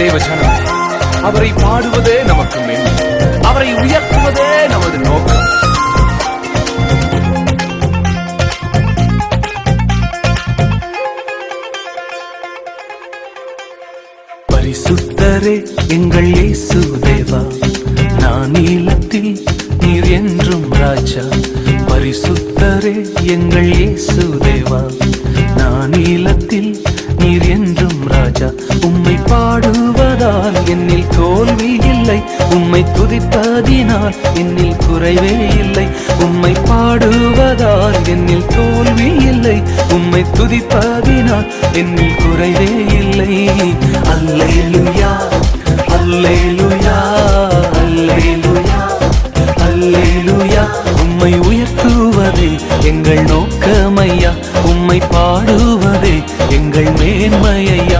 தேவஜனம். அவரை பாடுவதே நமக்கு மேல் அவரை உயர்த்துவதே நமது நோக்கம். பரிசுத்தரே எங்கள் இயேசு தேவா நான் நீலத்தில் நீர் என்றும் ராஜா. பரிசுத்தரே எங்கள் இயேசு தேவா நான் நீலத்தில் நீர் என்றும் ராஜா. உம் என்னில் தோல்வி இல்லை. உம்மை துதிப்பதினால் என்னில் குறைவே இல்லை. உம்மை பாடுவதால் என்னில் தோல்வி இல்லை. உம்மை துதிப்பதினால் என்னில் குறைவே இல்லை. அல்லேலுயா அல்லேலுயா அல்லேலுயா அல்லேலுயா. உம்மை உயர்த்துவதே எங்கள் நோக்கமையா. உம்மை பாடுவதே எங்கள் மேன்மையா